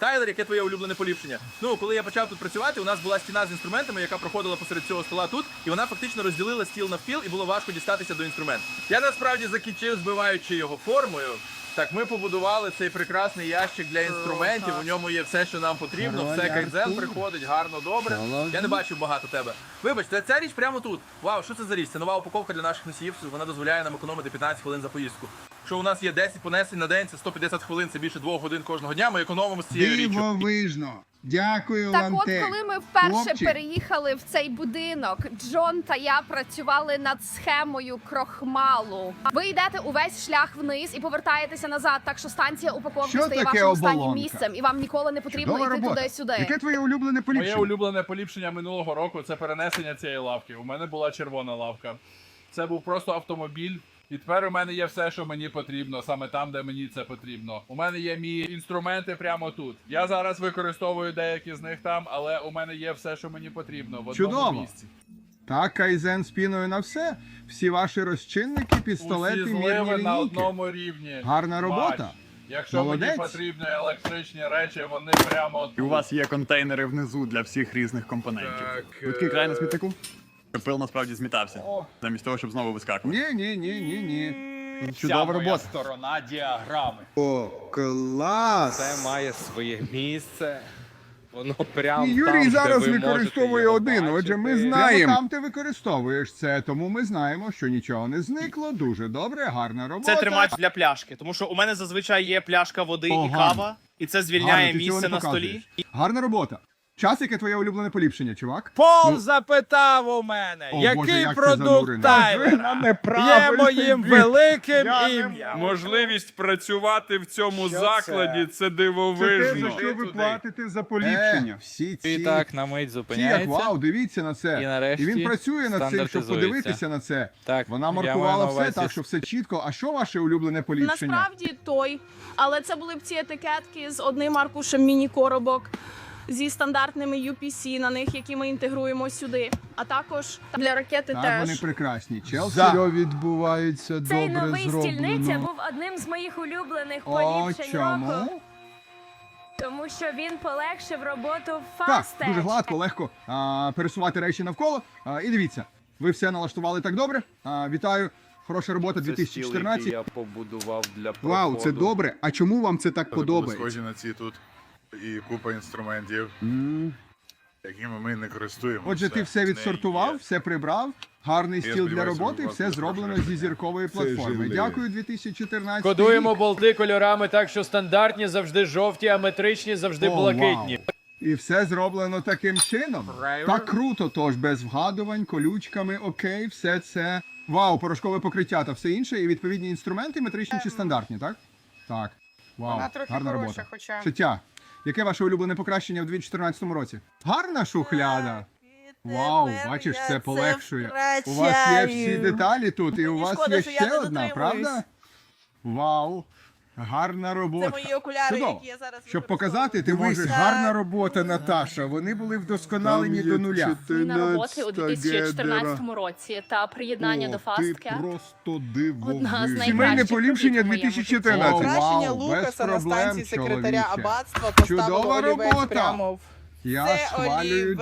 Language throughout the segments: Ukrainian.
Тайлер, яке твоє улюблене поліпшення? Ну, коли я почав тут працювати, у нас була стіна з інструментами, яка проходила посеред цього стола тут, і вона фактично розділила стіл навпіл, і було важко дістатися до інструменту. Я насправді закінчив, збиваючи його формою. Так, ми побудували цей прекрасний ящик для інструментів. У ньому є все, що нам потрібно. Все кайдзен приходить гарно, добре. Я не бачив багато тебе. Вибачте, ця річ прямо тут. Вау, що це за річ? Це нова упаковка для наших носіїв. Вона дозволяє нам економити 15 хвилин за поїздку. Що у нас є 10 понесень на день, це 150 хвилин, це більше 2 годин кожного дня. Ми економимо з цією річчю. Дивовижно. Дякую Так вам. от, те. коли ми вперше Хлопчик, переїхали в цей будинок, Джон та я працювали над схемою крохмалу. Ви йдете увесь шлях вниз і повертаєтеся назад, так що станція упаковки Що стає таке вашим останнім оболонка? місцем, і вам ніколи не потрібно Чудова йти робота. туди-сюди. Яке твоє улюблене Моє поліпшення? улюблене поліпшення минулого року це перенесення цієї лавки. У мене була червона лавка. Це був просто автомобіль. І тепер у мене є все, що мені потрібно, саме там, де мені це потрібно. У мене є мої інструменти прямо тут. Я зараз використовую деякі з них там, але у мене є все, що мені потрібно в одному Чудово. місці. Так, кайзен спіною на все. Всі ваші розчинники, пістолети, Усі мірні зливи на лінійки. одному рівні. Гарна робота. Бач. Якщо Молодець. мені потрібні електричні речі, вони прямо тут. І у вас є контейнери внизу для всіх різних компонентів. Так, Швидкий край на е, смітнику. Пил насправді змітався. Замість того, щоб знову вискакувати. Ні, ні, ні, ні, ні. Чудова моя робота. сторона діаграми. О, клас! Це має своє місце. Воно прямо. І Юрій там, де зараз ви можете використовує його один. Отже, ми бачити. знаємо. Прямо там ти використовуєш це, тому ми знаємо, що нічого не зникло. Дуже добре, гарна робота. Це тримач для пляшки, тому що у мене зазвичай є пляшка води О, і гарно. кава, і це звільняє Гарно, ти цього місце не на столі. показуєш. Гарна робота. Час, яке твоє улюблене поліпшення, чувак? Пол Ну. запитав у мене, О, який Боже, як продукт. Тайлера є моїм великим ім'ям. Можливість працювати в цьому Що закладі це? це Це те, за що ви платите за поліпшення. всі ці... І так на мить Ці як зупиняється. вау, дивіться на це. І нарешті він працює над цим, щоб подивитися на це. Так, Вона маркувала все увазі так, що все чітко. А що ваше улюблене поліпшення? Насправді той, але це були б ці етикетки з одним аркушем міні-коробок. Зі стандартними UPC на них, які ми інтегруємо сюди. А також для ракети Так, теж. вони прекрасні. Челсі За. відбувається Цей новий стільниця був одним з моїх улюблених О, поліпшень чому? року, тому що він полегшив роботу Так, фастеч. дуже гладко, легко а, пересувати речі навколо. А, і дивіться, ви все налаштували так добре. А, вітаю, хороша робота 2014. я побудував для Вау, це добре. А чому вам це так подобається? Схожі на ці тут і купа інструментів, М. якими ми не користуємося. Отже, ти все відсортував, все прибрав. Гарний стіл для роботи, все зроблено зі зіркової платформи. Дякую, 2014. Кодуємо рік. болти кольорами так, що стандартні завжди жовті, а метричні завжди О, блакитні. вау. І все зроблено таким чином. Так круто, тож без вгадувань, колючками, окей, все це. Вау, порошкове покриття та все інше, і відповідні інструменти метричні чи стандартні, так? Так. Вау, гарна робота. Життя. Яке ваше улюблене покращення у 2014 році? Гарна шухляда. Вау, бачиш, це полегшує. У вас є всі деталі тут, і у вас є ще одна, правда? Вау. Гарна робота. Це мої окуляри, Чудово. які я зараз Щоб використовую. показати, ти можеш Так. гарна робота, Наташа. Вони були вдосконалені до нуля. Зміна роботи у 2014 році та приєднання до фастка. просто Одна з дивовижна. найкращих поліпшень у моєму житті. О, Покращення вау, без Лукаса на проблем, станції секретаря чоловіче. аббатства Чудова олівець робота. прямо в Я Це схвалюю олівець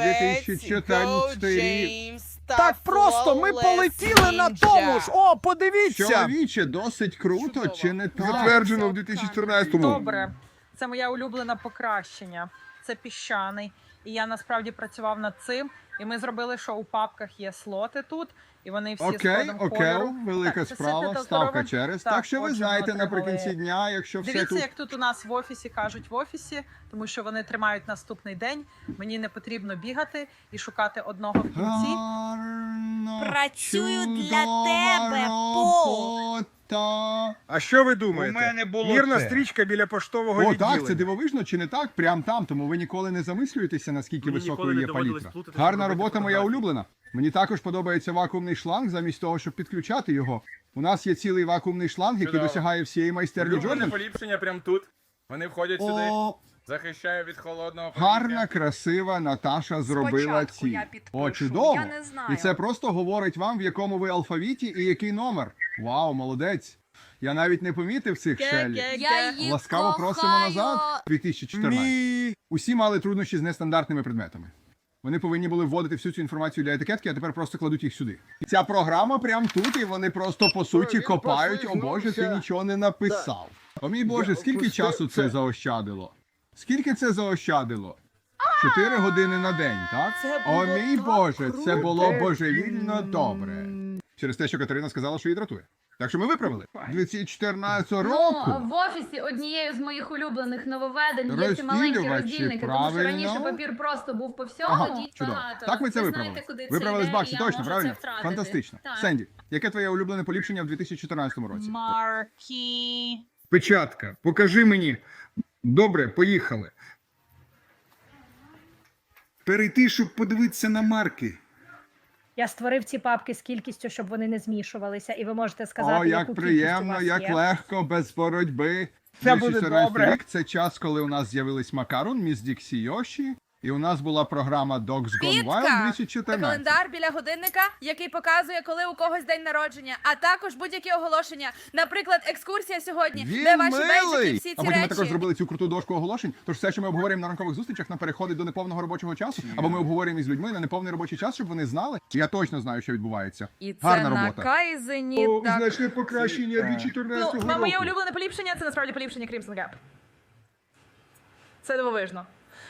2014 Go рік. James Так просто ми полетіли на тому ж. О, подивіться! Чоловіче, досить круто, чи не так? Затверджено в 2014-му. Добре, це моє улюблене покращення. Це піщаний. І я насправді працював над цим. І ми зробили, що у папках є слоти тут, і вони всі з Окей, кодом окей, кольору. велика Так, справа, ставка через. Так, Так що ви знаєте наприкінці дня, якщо все Дивіться, тут. як тут у нас в офісі кажуть в офісі, тому що вони тримають наступний день. Мені не потрібно бігати і шукати одного в кінці. Гарно, Працюю для тебе, Пол. Робота. А що ви думаєте? У мене було Вірна це. стрічка біля поштового О, відділення. так, це дивовижно чи не так? Прям там, тому ви ніколи не замислюєтеся, наскільки Мені ніколи високою не є доводилось палітра. Гарна робити робота моя фотографії. улюблена. Мені також подобається вакуумний шланг, замість того, щоб підключати його. У нас є цілий вакуумний шланг, який Чудово. досягає всієї майстерні Улюблене Джордан. поліпшення прямо тут. Вони входять сюди, О, захищає від холодного повітря. гарна, красива Наташа зробила Спочатку ці. я підпишу, О, чудово! я не знаю. І це просто говорить вам, в якому ви алфавіті і який номер. Вау, молодець! Я навіть не помітив цих шелі. Я їх Ласкаво просимо назад. 2014. Усі мали труднощі з нестандартними предметами. Вони повинні були вводити всю цю інформацію для етикетки, а тепер просто кладуть їх сюди. Ця програма прям тут, і вони просто по суті копають. О Боже, ти нічого не написав. О мій Боже, скільки часу це заощадило? Скільки це заощадило? Чотири години на день, так? О мій Боже, це було божевільно добре. Через те, що Катерина сказала, що її дратує. Так що ми виправили. 2014 року. Ну, в офісі однією з моїх улюблених нововведень є ці маленькі Розділювачі, роздільники, тому що правильно. раніше папір просто був по всьому. Ага, чудово. Так ми це Ви виправили. Виправили з баксі, точно, правильно? Фантастично. Сенді, яке твоє улюблене поліпшення в 2014 році? Маркі. Печатка. Покажи мені. Добре, поїхали. Перейти, щоб подивитися на марки. Я створив ці папки з кількістю, щоб вони не змішувалися, і ви можете сказати, О, як приємно, як легко, без боротьби. Це буде 2014 добре. рік це час, коли у нас з'явились Макарон, Міс Діксі Йоші, і у нас була програма Dogs Gone Wild 2014. календар біля годинника, який показує, коли у когось день народження, а також будь-які оголошення. Наприклад, екскурсія сьогодні, Він де ваші милий! бейджики, всі ці а потім ми речі. також зробили цю круту дошку оголошень. Тож все, що ми обговорюємо на ранкових зустрічах, нам переходить до неповного робочого часу, або ми обговорюємо із людьми на неповний робочий час, щоб вони знали. Я точно знаю, що відбувається. І це Гарна робота. Кайзені. О, значне покращення 2014 Ну, року. моє улюблене поліпшення це насправді поліпшення Crimson Gap. Це дивовижно.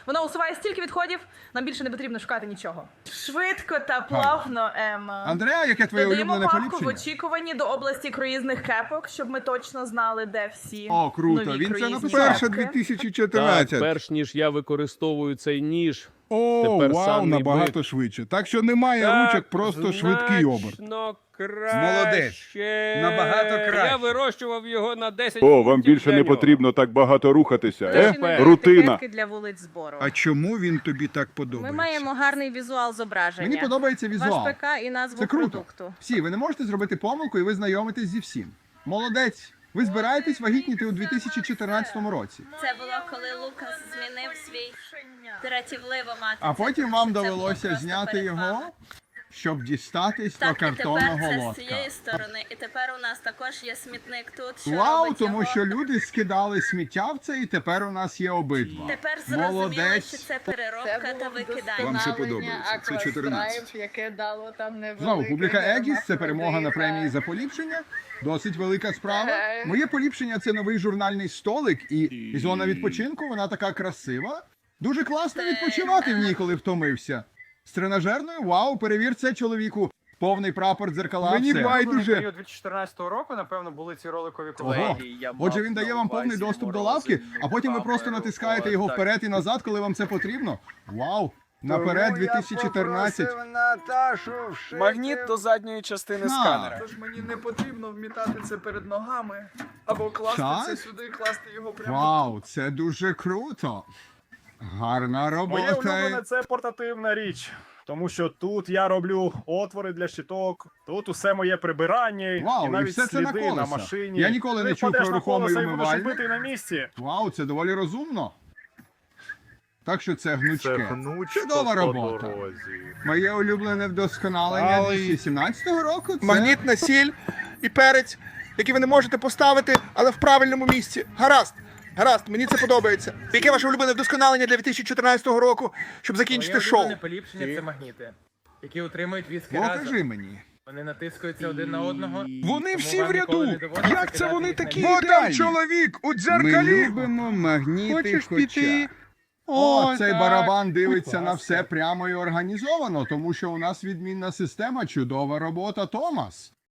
Воно усуває стільки відходів, нам більше не потрібно шукати нічого. Швидко та плавно, Ема. Андреа, яке твоє Додаємо улюблене папку в поліпшення? очікуванні до області круїзних кепок, щоб ми точно знали, де всі О, круто. нові Він це круїзні написав. кепки. 2014. Так, перш ніж я використовую цей ніж. О, Тепер вау, санний набагато бит. швидше. Так що немає Так, ручок, просто швидкий оберт. значно краще. Молодець. Набагато краще. Я вирощував його на 10 О, вам фунтів більше для не нього. потрібно так багато рухатися, е? Рутина. для вулиць збору. А чому він тобі так подобається? маємо гарний візуал зображення. Мені подобається візуал. і назву Це круто. Всі, ви не можете зробити помилку і ви знайомитесь зі всім. Молодець. Ви збираєтесь вагітніти у 2014 році. Це було коли Лукас змінив свій дратівливо мати. А потім вам довелося зняти його, щоб дістатись до картонного лотка. сторони. І тепер у нас також є смітник тут. Що Вау, робить тому його- що люди скидали сміття в це, і тепер у нас є обидва. Тепер зрозуміло, Молодець. що це переробка та викидання. Вам це подобається. Це 14. яке дало там Знову публіка Егіс це перемога на премії за поліпшення. Досить велика справа. Моє поліпшення це новий журнальний столик, і, і зона відпочинку вона така красива. Дуже класно відпочивати в ній, коли втомився. З тренажерною, вау, перевір це чоловіку. Повний прапор дзеркала. Мені все. байдуже. 2014 року, напевно, були ці роликові Ого. Отже, він дає вам повний доступ до лавки, а потім ви просто натискаєте його вперед і назад, коли вам це потрібно. Вау! Наперед 2014. Магніт до задньої частини сканера. Тож мені не потрібно вмітати це перед ногами або класти Так? це сюди, класти його прямо. Вау, це дуже круто. Гарна робота. це портативна річ. Тому що тут я роблю отвори для щиток, тут усе моє прибирання Вау, і все це на колеса. Я ніколи не чув про рухомий умивальник. на місці. Вау, це доволі розумно. Так що це гнучке. Чудова робота. Моє улюблене вдосконалення Але- 2017 року. Це... Магнітна сіль і перець, які ви не можете поставити, але в правильному місці. Гаразд. Гаразд, мені це подобається. Яке ваше улюблене вдосконалення для 2014 року, щоб закінчити шоу? поліпшення це магніти, які утримують віски Покажи мені. Вони натискаються один на одного. Вони Тому всі вам в ніколи ряду. не доводиться Як це кидати вони їх на такі місце. ідеальні? чоловік у Ми любимо магніти Хочеш хоча. піти? О, О, цей так. барабан дивиться на все прямо і організовано, тому що у нас відмінна система, чудова робота, Томас.